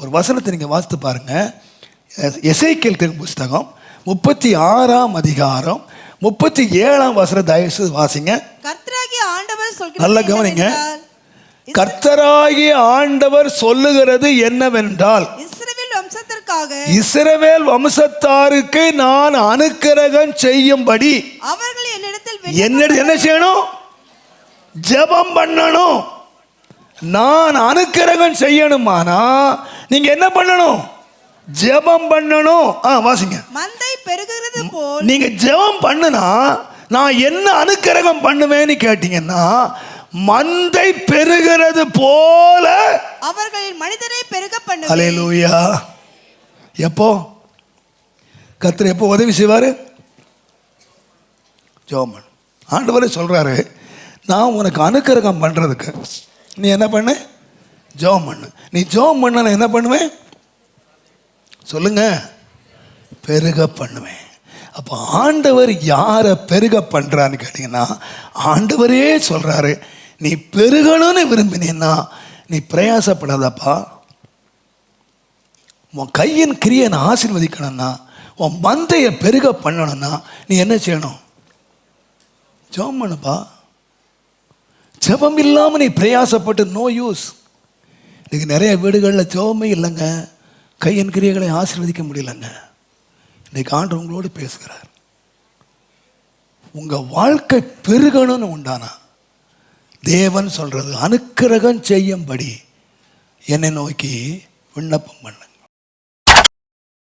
ஒரு வசனத்தை நீங்கள் வாசித்து பாருங்க. எசைக்கேல் திரு புஸ்தகம் முப்பத்தி ஆறாம் அதிகாரம் முப்பத்தி ஏழாம் வசனம் தயவு செய்து வாசிங்க. நல்லா கவனிங்க. கர்த்தராகிய ஆண்டவர் சொல்லுகிறது என்னவென்றால் இஸ்ரவேல் வம்சத்திற்காக இஸ்ரவேல் வம்சத்தாருக்கு நான் அனுக்கிரகம் செய்யும்படி அவர்கள் என்னிடத்தில் என்ன செய்யணும்? ஜெபம் பண்ணணும். நான் அனுக்கிரகம் செய்யணுமானா நீங்க என்ன பண்ணணும்? ஜெபம் பண்ணணும். ஆ வாசிங்க. மந்தை பெருகிறது போல். நீங்க ஜெபம் பண்ணுனா நான் என்ன அனுக்கிரகம் பண்ணுவேன்னு கேட்டீங்கன்னா மந்தை பெருகிறது போல அவர்களின் மனிதரை பெருக பண்ணுவேன். அலையலூயா எப்போ? கர்த்தர் எப்போ உதவி செய்வார்? ஜோமன் ஆண்டவரே சொல்கிறாரு நான் உனக்கு அனுக்கிரகம் பண்ணுறதுக்கு நீ என்ன பண்ணு? ஜோம் பண்ணு. நீ ஜோம் பண்ண நான் என்ன பண்ணுவேன்? சொல்லுங்க. பெருக பண்ணுவேன். அப்போ ஆண்டவர் யாரை பெருக பண்ணுறான்னு கேட்டிங்கன்னா ஆண்டவரே சொல்கிறாரு நீ பெருகணும்னு விரும்பினேன்னா நீ பிரயாசப்படாதப்பா. உன் கையின் கிரியை நான் ஆசீர்வதிக்கணும்னா உன் மந்தையை பெருக பண்ணணும்னா நீ என்ன செய்யணும்? ஜெபம் பண்ணுப்பா. ஜபம் இல்லாமல் நீ பிரயாசப்பட்டு நோ யூஸ் இன்னைக்கு நிறைய வீடுகளில் ஜபமே இல்லைங்க. கையின் கிரியைகளை ஆசீர்வதிக்க முடியலங்க. இன்னைக்கு ஆண்டு உங்களோடு பேசுகிறார். உங்கள் வாழ்க்கை பெருகணும்னு உண்டானா? தேவன் சொல்கிறது அனுக்கிரகம் செய்யும்படி என்னை நோக்கி விண்ணப்பம் பண்ணுங்க.